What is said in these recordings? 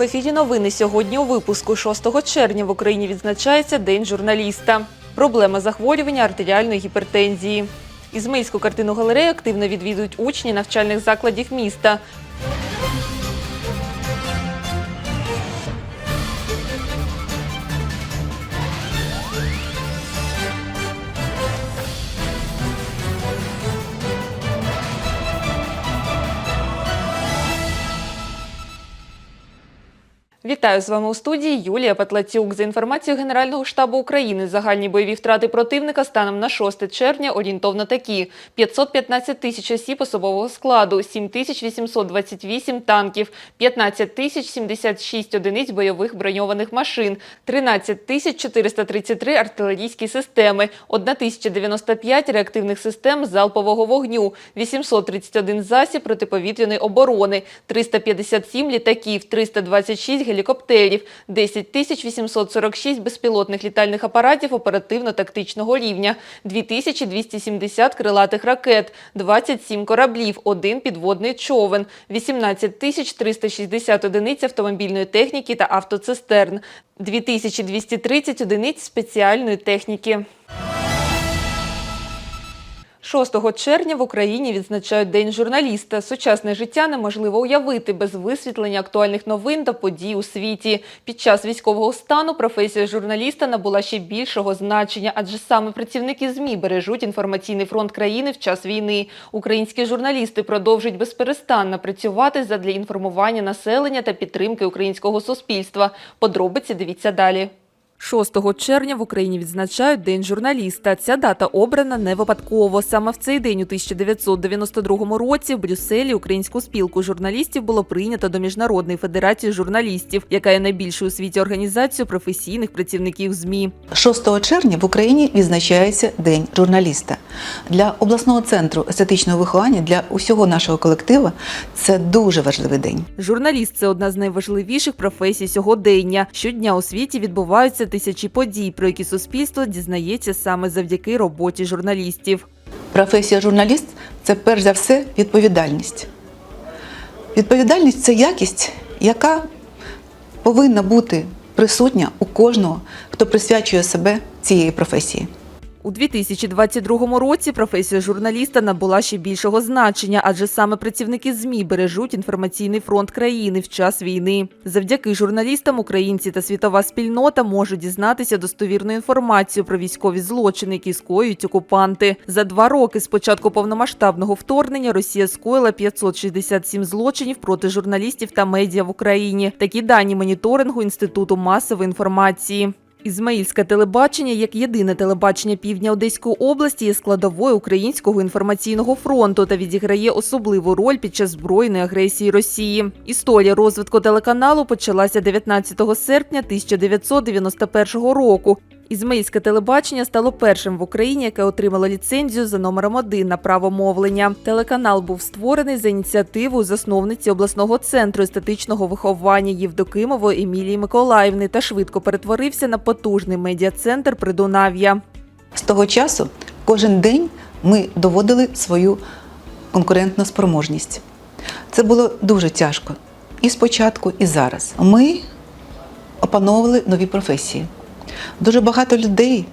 В ефірі новини сьогодні у випуску 6 червня в Україні відзначається День журналіста. Проблема захворювання артеріальної гіпертензії. Ізмейську картину галерею активно відвідують учні навчальних закладів міста. Вітаю з вами у студії Юлія Патлацюк. За інформацією Генерального штабу України, загальні бойові втрати противника станом на 6 червня орієнтовно такі: 515 тисяч осіб особового складу, 7 тисяч 828 танків, 15 тисяч 76 одиниць бойових броньованих машин, 13 тисяч 433 артилерійські системи, 1095 реактивних систем залпового вогню, 831 засіб протиповітряної оборони, 357 літаків, 326 гелікоптерів, 10 тисяч 846 безпілотних літальних апаратів оперативно-тактичного рівня, 2270 крилатих ракет, 27 кораблів, один підводний човен, 18 тисяч 360 одиниць автомобільної техніки та автоцистерн, 2230 одиниць спеціальної техніки. 6 червня в Україні відзначають День журналіста. Сучасне життя неможливо уявити без висвітлення актуальних новин та подій у світі. Під час військового стану професія журналіста набула ще більшого значення, адже саме працівники ЗМІ бережуть інформаційний фронт країни в час війни. Українські журналісти продовжують безперестанно працювати задля інформування населення та підтримки українського суспільства. Подробиці дивіться далі. 6 червня в Україні відзначають День журналіста. Ця дата обрана не випадково. Саме в цей день у 1992 році в Брюсселі Українську спілку журналістів було прийнято до Міжнародної федерації журналістів, яка є найбільшою у світі організацією професійних працівників ЗМІ. 6 червня в Україні відзначається День журналіста. Для обласного центру естетичного виховання для усього нашого колективу це дуже важливий день. Журналіст це одна з найважливіших професій сьогодення. Щодня у світі відбуваються тисячі подій, про які суспільство дізнається саме завдяки роботі журналістів. Професія журналіст це перш за все відповідальність. Відповідальність це якість, яка повинна бути присутня у кожного, хто присвячує себе цієї професії. У 2022 році професія журналіста набула ще більшого значення, адже саме працівники ЗМІ бережуть інформаційний фронт країни в час війни. Завдяки журналістам українці та світова спільнота можуть дізнатися достовірну інформацію про військові злочини, які скоюють окупанти. За два роки з початку повномасштабного вторгнення Росія скоїла 567 злочинів проти журналістів та медіа в Україні. Такі дані моніторингу інституту масової інформації. Ізмаїльське телебачення, як єдине телебачення півдня Одеської області, є складовою українського інформаційного фронту та відіграє особливу роль під час збройної агресії Росії. Історія розвитку телеканалу почалася 19 серпня 1991 року. Ізмаїльське телебачення стало першим в Україні, яке отримало ліцензію за номером 1 на право мовлення. Телеканал був створений за ініціативою засновниці обласного центру естетичного виховання Євдокимової Емілії Миколаївни та швидко перетворився на потужний медіа-центр Придунав'я. З того часу кожен день ми доводили свою конкурентну спроможність. Це було дуже тяжко і спочатку, і зараз. Ми опановували нові професії. Дуже багато людей,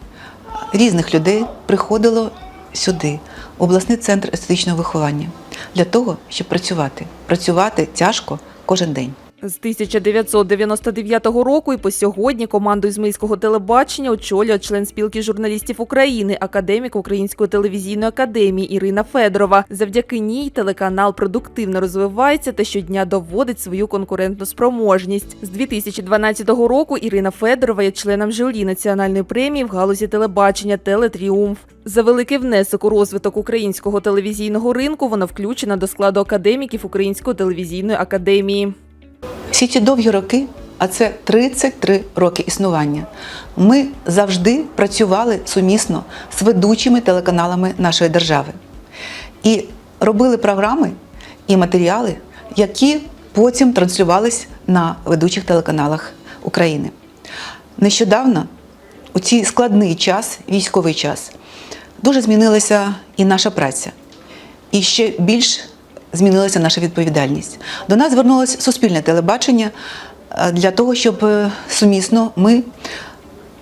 різних людей, приходило сюди, в обласний центр естетичного виховання, для того, щоб працювати. Працювати тяжко кожен день. З 1999 року і по сьогодні команду Ізмаїльського телебачення очолює член спілки журналістів України, академік Української телевізійної академії Ірина Федорова. Завдяки ній телеканал продуктивно розвивається та щодня доводить свою конкурентну спроможність. З 2012 року Ірина Федорова є членом журі національної премії в галузі телебачення Телетріумф. За великий внесок у розвиток українського телевізійного ринку вона включена до складу академіків Української телевізійної академії. Всі ці довгі роки, а це 33 роки існування, ми завжди працювали сумісно з ведучими телеканалами нашої держави і робили програми і матеріали, які потім транслювались на ведучих телеканалах України. Нещодавно, у цей складний час, військовий час, дуже змінилася і наша праця. І ще більш змінилася наша відповідальність. До нас звернулося суспільне телебачення е, для того, щоб е, сумісно ми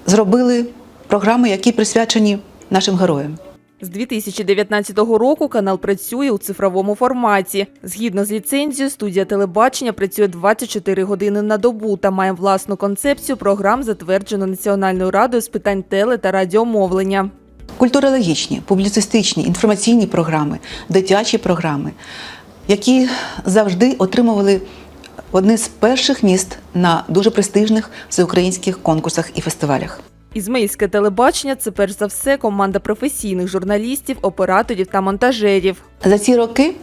зробили програми, які присвячені нашим героям. З 2019 року канал працює у цифровому форматі. Згідно з ліцензією, студія телебачення працює 24 години на добу та має власну концепцію програм, затверджену Національною радою з питань теле та радіомовлення. Культурологічні, публіцистичні, інформаційні програми, дитячі програми, які завжди отримували одне з перших міст на дуже престижних всеукраїнських конкурсах і фестивалях. Ізмаїльське телебачення це перш за все команда професійних журналістів, операторів та монтажерів. За ці роки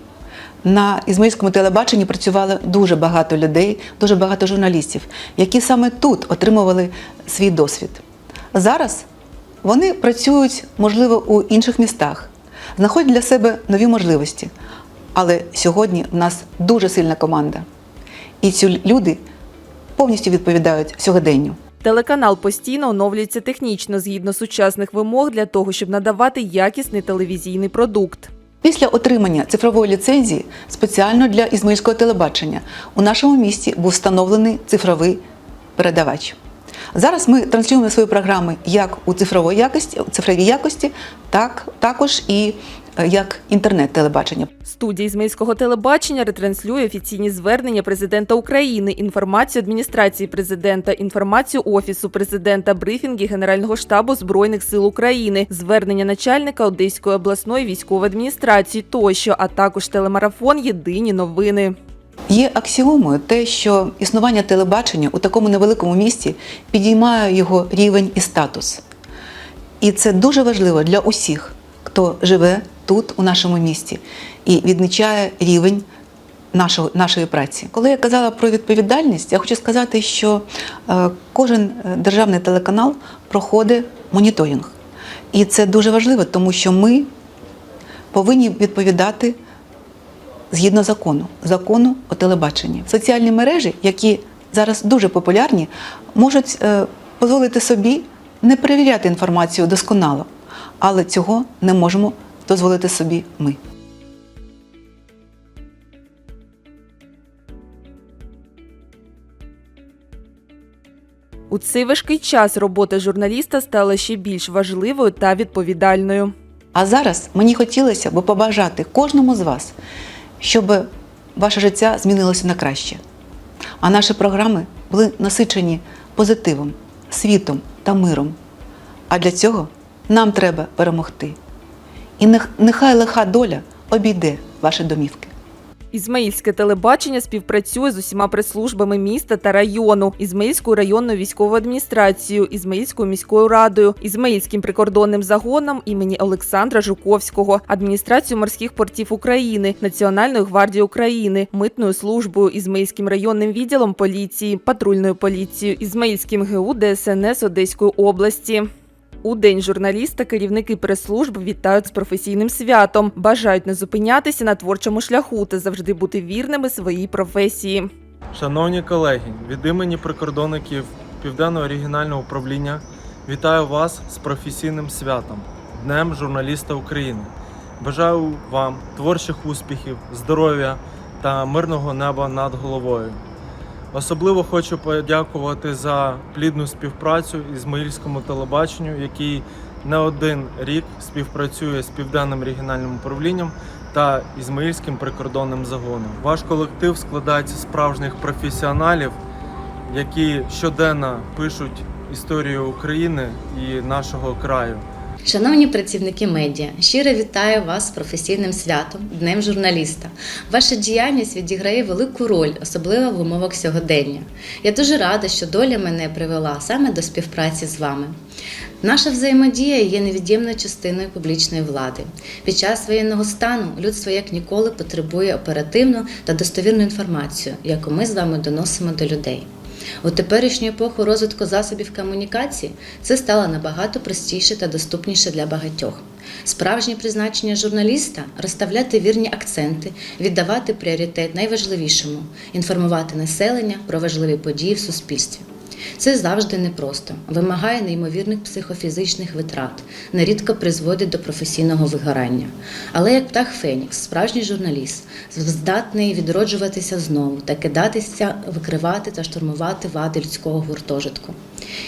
на Ізмаїльському телебаченні працювало дуже багато людей, дуже багато журналістів, які саме тут отримували свій досвід. Зараз вони працюють, можливо, у інших містах, знаходять для себе нові можливості. Але сьогодні в нас дуже сильна команда. І ці люди повністю відповідають сьогоденню. Телеканал постійно оновлюється технічно згідно сучасних вимог для того, щоб надавати якісний телевізійний продукт. Після отримання цифрової ліцензії спеціально для ізмаїльського телебачення у нашому місті був встановлений цифровий передавач. Зараз ми транслюємо свої програми як у цифровій якості, цифровій якості, так також і як інтернет-телебачення. Студія Ізмаїльського телебачення ретранслює офіційні звернення президента України, інформацію адміністрації президента, інформацію офісу президента, брифінги Генерального штабу збройних сил України, звернення начальника Одеської обласної військової адміністрації тощо, а також телемарафон Єдині новини. Є аксіомою те, що існування телебачення у такому невеликому місті підіймає його рівень і статус. І це дуже важливо для усіх, хто живе тут, у нашому місті, і відмічає рівень нашого, нашої праці. Коли я казала про відповідальність, я хочу сказати, що е, кожен е, державний телеканал проходить моніторинг. І це дуже важливо, тому що ми повинні відповідати згідно закону, закону о телебаченні. Соціальні мережі, які зараз дуже популярні, можуть е, дозволити собі не перевіряти інформацію досконало, але цього не можемо дозволити собі ми. У цей важкий час робота журналіста стала ще більш важливою та відповідальною. А зараз мені хотілося б побажати кожному з вас, щоб ваше життя змінилося на краще. А наші програми були насичені позитивом, світом та миром. А для цього нам треба перемогти. І нехай лиха доля обійде ваші домівки. Ізмаїльське телебачення співпрацює з усіма прес-службами міста та району, Ізмаїльською районною військовою адміністрацією, Ізмаїльською міською радою, Ізмаїльським прикордонним загоном імені Олександра Жуковського, адміністрацією морських портів України, Національною гвардією України, митною службою, Ізмаїльським районним відділом поліції, патрульною поліцією, Ізмаїльським ГУ ДСНС Одеської області. У день журналіста керівники прес-служб вітають з професійним святом, бажають не зупинятися на творчому шляху та завжди бути вірними своїй професії. Шановні колеги, від імені прикордонників Південного регіонального управління вітаю вас з професійним святом Днем журналіста України. Бажаю вам творчих успіхів, здоров'я та мирного неба над головою. Особливо хочу подякувати за плідну співпрацю Ізмаїльському телебаченню, який не один рік співпрацює з Південним регіональним управлінням та Ізмаїльським прикордонним загоном. Ваш колектив складається справжніх професіоналів, які щоденно пишуть історію України і нашого краю. Шановні працівники медіа, щиро вітаю вас з професійним святом, Днем журналіста. Ваша діяльність відіграє велику роль, особливо в умовах сьогодення. Я дуже рада, що доля мене привела саме до співпраці з вами. Наша взаємодія є невід'ємною частиною публічної влади. Під час воєнного стану людство як ніколи потребує оперативну та достовірну інформацію, яку ми з вами доносимо до людей. У теперішню епоху розвитку засобів комунікації це стало набагато простіше та доступніше для багатьох. Справжнє призначення журналіста розставляти вірні акценти, віддавати пріоритет найважливішому інформувати населення про важливі події в суспільстві. Це завжди непросто, вимагає неймовірних психофізичних витрат, нерідко призводить до професійного вигорання. Але як птах Фенікс, справжній журналіст, здатний відроджуватися знову та кидатися, викривати та штурмувати вади людського гуртожитку.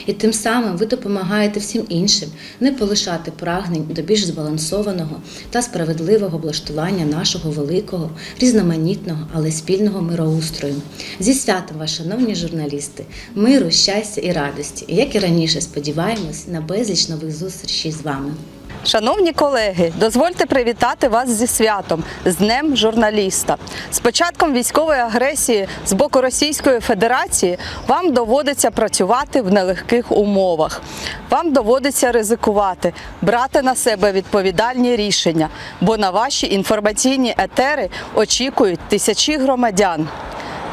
І тим самим ви допомагаєте всім іншим не полишати прагнень до більш збалансованого та справедливого облаштування нашого великого, різноманітного, але спільного мироустрою. Зі святом вас, шановні журналісти, миру, щастя і радості. Як і раніше, сподіваємось на безліч нових зустрічей з вами. Шановні колеги, дозвольте привітати вас зі святом з Днем журналіста. З початком військової агресії з боку Російської Федерації вам доводиться працювати в нелегких умовах. Вам доводиться ризикувати, брати на себе відповідальні рішення, бо на ваші інформаційні етери очікують тисячі громадян.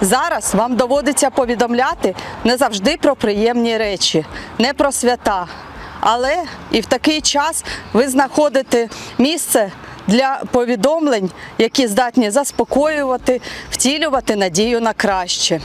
Зараз вам доводиться повідомляти не завжди про приємні речі, не про свята. Але і в такий час ви знаходите місце для повідомлень, які здатні заспокоювати, втілювати надію на краще.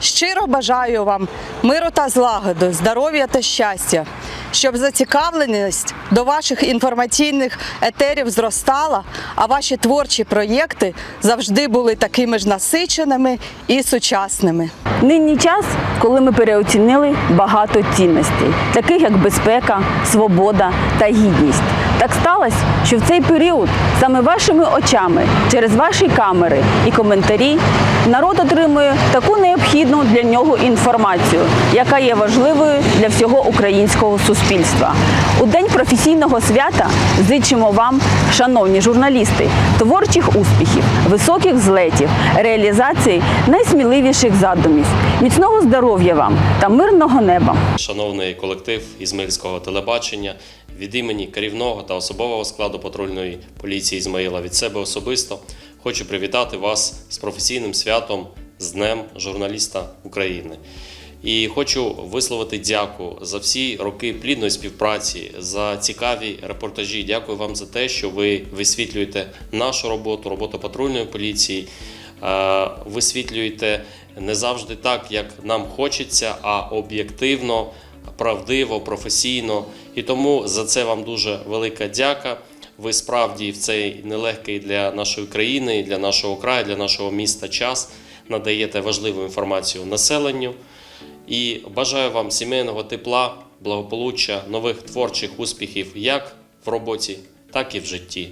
Щиро бажаю вам миру та злагоди, здоров'я та щастя, щоб зацікавленість до ваших інформаційних етерів зростала, а ваші творчі проєкти завжди були такими ж насиченими і сучасними. Нині час, коли ми переоцінили багато цінностей, таких як безпека, свобода та гідність. Так сталося, що в цей період саме вашими очами, через ваші камери і коментарі, народ отримує таку необхідну для нього інформацію, яка є важливою для всього українського суспільства. У день професійного свята зичимо вам, шановні журналісти, творчих успіхів, високих злетів, реалізації найсміливіших задумів, міцного здоров'я вам та мирного неба. Шановний колектив Ізмаїльського телебачення, від імені керівного та особового складу патрульної поліції Ізмаїла від себе особисто хочу привітати вас з професійним святом з Днем журналіста України. І хочу висловити дяку за всі роки плідної співпраці, за цікаві репортажі. Дякую вам за те, що ви висвітлюєте нашу роботу, роботу патрульної поліції, е, висвітлюєте не завжди так, як нам хочеться, а об'єктивно, правдиво, професійно. І тому за це вам дуже велика дяка. Ви справді в цей нелегкий для нашої країни, для нашого краю, для нашого міста час надаєте важливу інформацію населенню. І бажаю вам сімейного тепла, благополуччя, нових творчих успіхів як в роботі, так і в житті.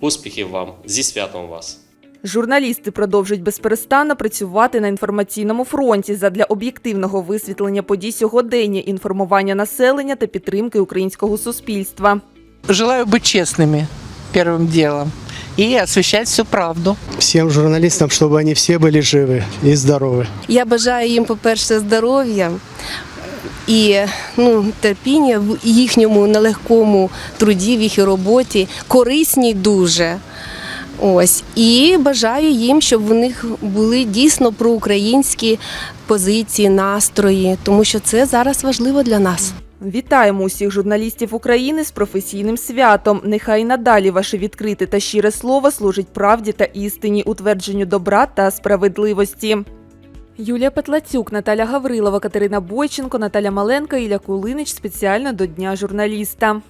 Успіхів вам зі святом вас! Журналісти продовжують безперестанно працювати на інформаційному фронті задля об'єктивного висвітлення подій сьогодення, інформування населення та підтримки українського суспільства. Желаю быть честными первым делом и освещать всю правду. всем журналистам, чтобы они все были живы и здоровы. Я бажаю їм, по-перше, здоров'я і ну, терпіння в їхньому нелегкому труді, в їхній роботі, корисній дуже. Ось і бажаю їм, щоб в них були дійсно проукраїнські позиції, настрої, тому що це зараз важливо для нас. Вітаємо усіх журналістів України з професійним святом. Нехай надалі ваше відкрите та щире слово служить правді та істині, утвердженню добра та справедливості. Юлія Петлацюк, Наталя Гаврилова, Катерина Бойченко, Наталя Маленко, Ілля Кулинич спеціально до Дня журналіста.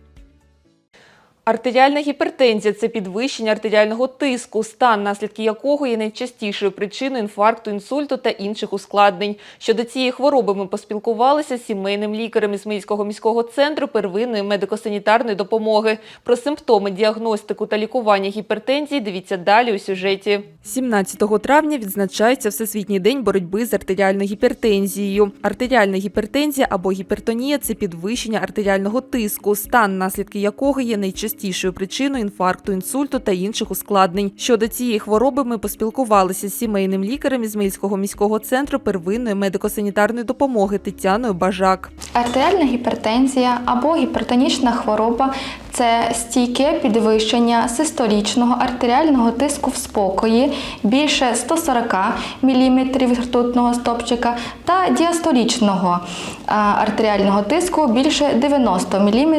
Артеріальна гіпертензія це підвищення артеріального тиску, стан, наслідки якого є найчастішою причиною інфаркту, інсульту та інших ускладнень. Щодо цієї хвороби ми поспілкувалися з сімейним лікарем Ізмаїльського міського центру первинної медико-санітарної допомоги. Про симптоми, діагностику та лікування гіпертензії дивіться далі у сюжеті. 17 травня відзначається Всесвітній день боротьби з артеріальною гіпертензією. Артеріальна гіпертензія або гіпертонія це підвищення артеріального тиску, стан, наслідки якого є найчастішою причиною інфаркту, інсульту та інших ускладнень. Щодо цієї хвороби ми поспілкувалися з сімейним лікарем Ізмаїльського міського центру первинної медико-санітарної допомоги Тетяною Бажак. Артеріальна гіпертензія або гіпертонічна хвороба це стійке підвищення систолічного артеріального тиску в спокої більше 140 мм ртутного стопчика та діастолічного артеріального тиску більше 90 мм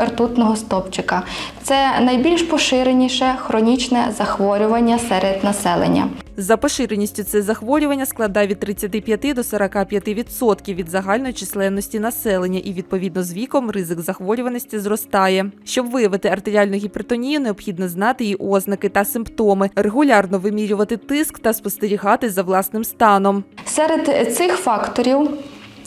ртутного стопчика. Це найбільш поширеніше хронічне захворювання серед населення. За поширеністю це захворювання складає від 35 до 45% від загальної численності населення, і відповідно з віком ризик захворюваності зростає. Щоб виявити артеріальну гіпертонію, необхідно знати її ознаки та симптоми, регулярно вимірювати тиск та спостерігати за власним станом. Серед цих факторів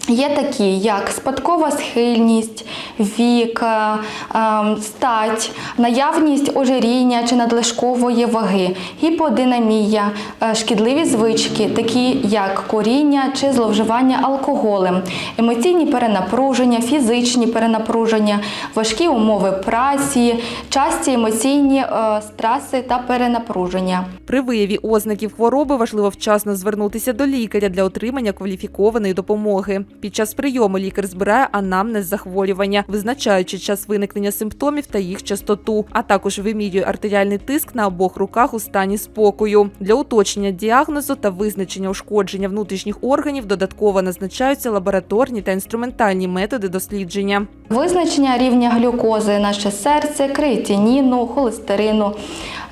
є такі, як спадкова схильність, вік, е, ем, стать, наявність ожиріння чи надлишкової ваги, гіподинамія, е, шкідливі звички, такі як коріння чи зловживання алкоголем, емоційні перенапруження, фізичні перенапруження, важкі умови праці, часті емоційні е, стреси та перенапруження. При вияві ознаків хвороби важливо вчасно звернутися до лікаря для отримання кваліфікованої допомоги. Під час прийому лікар збирає анамнез захворювання, визначаючи час виникнення симптомів та їх частоту, а також вимірює артеріальний тиск на обох руках у стані спокою. Для уточнення діагнозу та визначення ушкодження внутрішніх органів додатково назначаються лабораторні та інструментальні методи дослідження. Визначення рівня глюкози, наше серце, креатиніну, холестерину,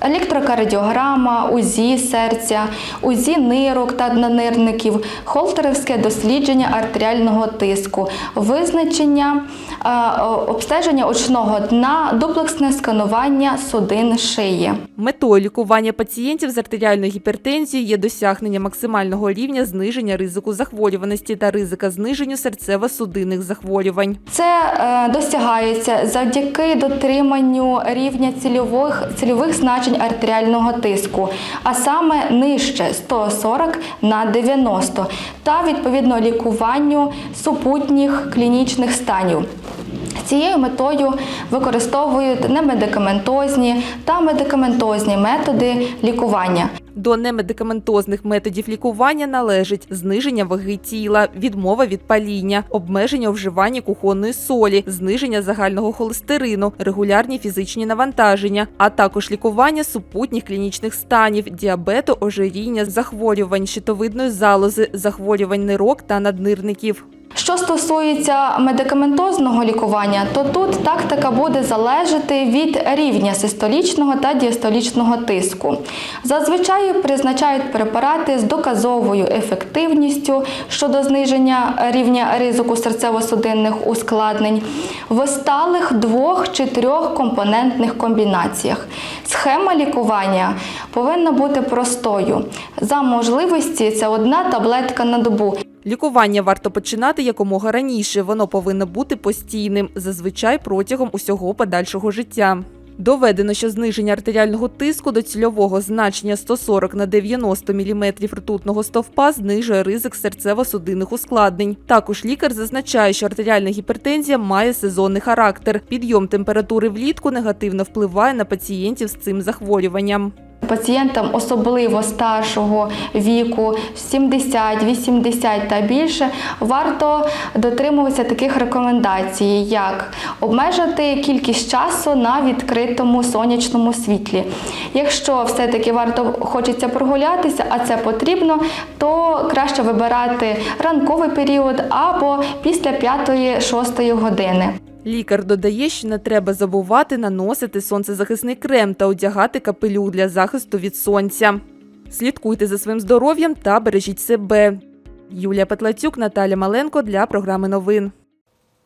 електрокардіограма, УЗІ серця, УЗІ нирок та наднирників, холтерівське дослідження артеріального тиску, визначення е, обстеження очного дна, дуплексне сканування судин шиї. Метою лікування пацієнтів з артеріальною гіпертензією є досягнення максимального рівня зниження ризику захворюваності та ризика зниженню серцево-судинних захворювань. Це е, досягається завдяки дотриманню рівня цільових, цільових значень артеріального тиску, а саме нижче 140 на 90 та відповідно лікуванню супутніх клінічних станів. Цією метою використовують немедикаментозні та медикаментозні методи лікування. До немедикаментозних методів лікування належить зниження ваги тіла, відмова від паління, обмеження у вживанні кухонної солі, зниження загального холестерину, регулярні фізичні навантаження, а також лікування супутніх клінічних станів, діабету, ожиріння, захворювань щитовидної залози, захворювань нирок та наднирників. Що стосується медикаментозного лікування, то тут тактика буде залежати від рівня систолічного та діастолічного тиску. Зазвичай призначають препарати з доказовою ефективністю щодо зниження рівня ризику серцево-судинних ускладнень в сталих двох чи трьох компонентних комбінаціях. Схема лікування повинна бути простою. За можливості це одна таблетка на добу. Лікування варто починати якомога раніше. Воно повинно бути постійним, зазвичай протягом усього подальшого життя. Доведено, що зниження артеріального тиску до цільового значення 140 на 90 мм ртутного стовпа знижує ризик серцево-судинних ускладнень. Також лікар зазначає, що артеріальна гіпертензія має сезонний характер. Підйом температури влітку негативно впливає на пацієнтів з цим захворюванням. Пацієнтам, особливо старшого віку, 70, 80 та більше, варто дотримуватися таких рекомендацій, як обмежити кількість часу на відкритому сонячному світлі. Якщо все-таки варто хочеться прогулятися, а це потрібно, то краще вибирати ранковий період або після 5-6 години. Лікар додає, що не треба забувати наносити сонцезахисний крем та одягати капелюх для захисту від сонця. Слідкуйте за своїм здоров'ям та бережіть себе. Юлія Петлацюк, Наталя Маленко для програми новин.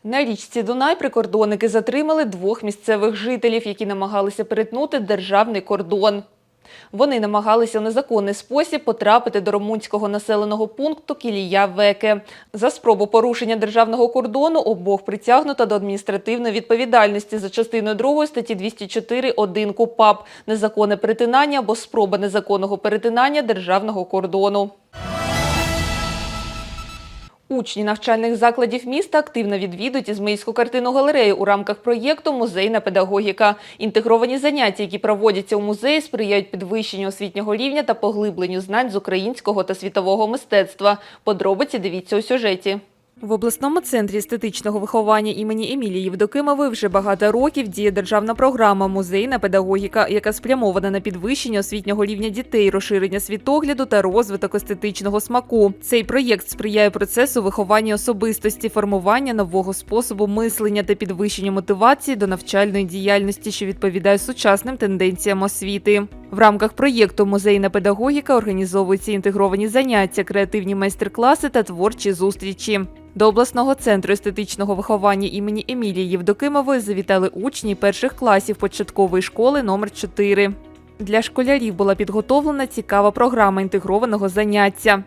На річці Дунай прикордонники затримали двох місцевих жителів, які намагалися перетнути державний кордон. Вони намагалися в незаконний спосіб потрапити до румунського населеного пункту Кілія Веке. За спробу порушення державного кордону обох притягнуто до адміністративної відповідальності за частиною 2 статті 204.1 КУПАП – незаконне перетинання або спроба незаконного перетинання державного кордону. Учні навчальних закладів міста активно відвідують Ізмаїльську картину галерею у рамках проєкту Музейна педагогіка. Інтегровані заняття, які проводяться у музеї, сприяють підвищенню освітнього рівня та поглибленню знань з українського та світового мистецтва. Подробиці дивіться у сюжеті. В обласному центрі естетичного виховання імені Емілії Євдокимової вже багато років діє державна програма Музейна педагогіка, яка спрямована на підвищення освітнього рівня дітей, розширення світогляду та розвиток естетичного смаку. Цей проєкт сприяє процесу виховання особистості, формування нового способу мислення та підвищення мотивації до навчальної діяльності, що відповідає сучасним тенденціям освіти. В рамках проєкту Музейна педагогіка організовуються інтегровані заняття, креативні майстер-класи та творчі зустрічі. До обласного центру естетичного виховання імені Емілії Євдокимової завітали учні перших класів початкової школи номер 4 Для школярів була підготовлена цікава програма інтегрованого заняття.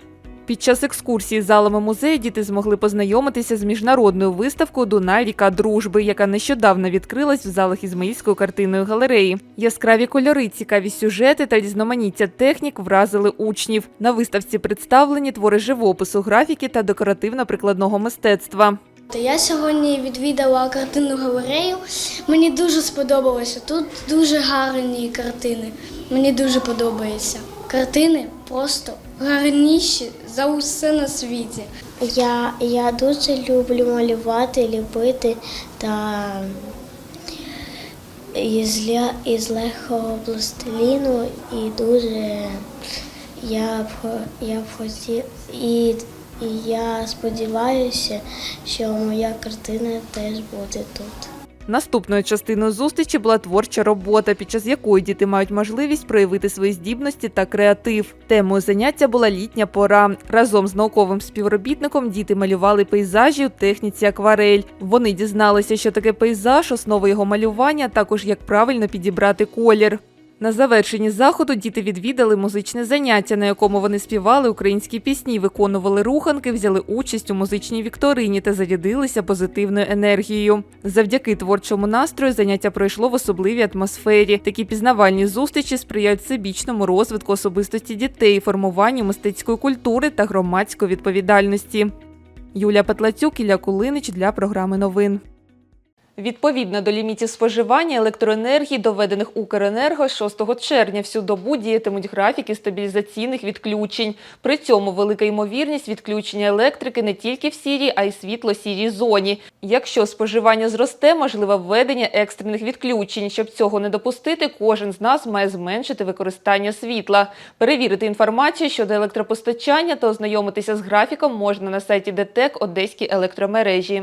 Під час екскурсії залами музею діти змогли познайомитися з міжнародною виставкою Дунай ріка дружби, яка нещодавно відкрилась в залах Ізмаїльської картинної галереї. Яскраві кольори, цікаві сюжети та різноманіття технік вразили учнів. На виставці представлені твори живопису, графіки та декоративно-прикладного мистецтва. Я сьогодні відвідала картинну галерею. Мені дуже сподобалося. Тут дуже гарні картини. Мені дуже подобається. Картини просто гарніші за усе на світі. Я, я дуже люблю малювати, ліпити та із, із легкого пластиліну і дуже я б, я б хотів і, і я сподіваюся, що моя картина теж буде тут. Наступною частиною зустрічі була творча робота, під час якої діти мають можливість проявити свої здібності та креатив. Темою заняття була літня пора. Разом з науковим співробітником діти малювали пейзажі у техніці акварель. Вони дізналися, що таке пейзаж, основи його малювання, також як правильно підібрати колір. На завершенні заходу діти відвідали музичне заняття, на якому вони співали українські пісні, виконували руханки, взяли участь у музичній вікторині та зарядилися позитивною енергією. Завдяки творчому настрою заняття пройшло в особливій атмосфері. Такі пізнавальні зустрічі сприяють всебічному розвитку особистості дітей, формуванню мистецької культури та громадської відповідальності. Юлія Петлацюк, Ілля Кулинич для програми новин. Відповідно до лімітів споживання електроенергії, доведених Укренерго 6 червня, всю добу діятимуть графіки стабілізаційних відключень. При цьому велика ймовірність відключення електрики не тільки в сірій, а й світло-сірій зоні. Якщо споживання зросте, можливе введення екстрених відключень. Щоб цього не допустити, кожен з нас має зменшити використання світла. Перевірити інформацію щодо електропостачання та ознайомитися з графіком можна на сайті ДТЕК Одеські електромережі.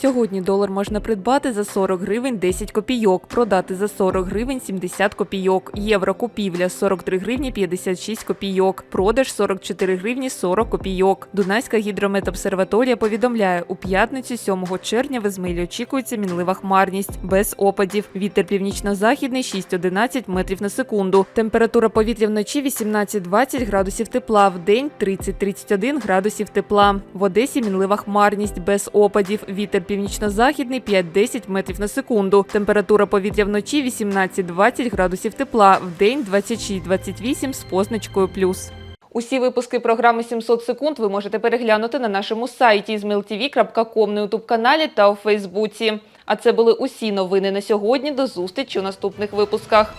Сьогодні долар можна придбати за 40 гривень 10 копійок, продати за 40 гривень 70 копійок. Євро купівля 43 гривні 56 копійок, продаж 44 гривні 40 копійок. Дунайська гідрометобсерваторія повідомляє, у п'ятницю 7 червня в Ізмаїлі очікується мінлива хмарність, без опадів. Вітер північно-західний 6-11 метрів на секунду. Температура повітря вночі 18-20 градусів тепла, в день 30-31 градусів тепла. В Одесі мінлива хмарність, без опадів. Вітер північно-західний 5-10 метрів на секунду. Температура повітря вночі 18-20 градусів тепла, в день 26-28 з позначкою плюс. Усі випуски програми 700 секунд ви можете переглянути на нашому сайті izmailtv.com на ютуб-каналі та у Фейсбуці. А це були усі новини на сьогодні. До зустрічі у наступних випусках.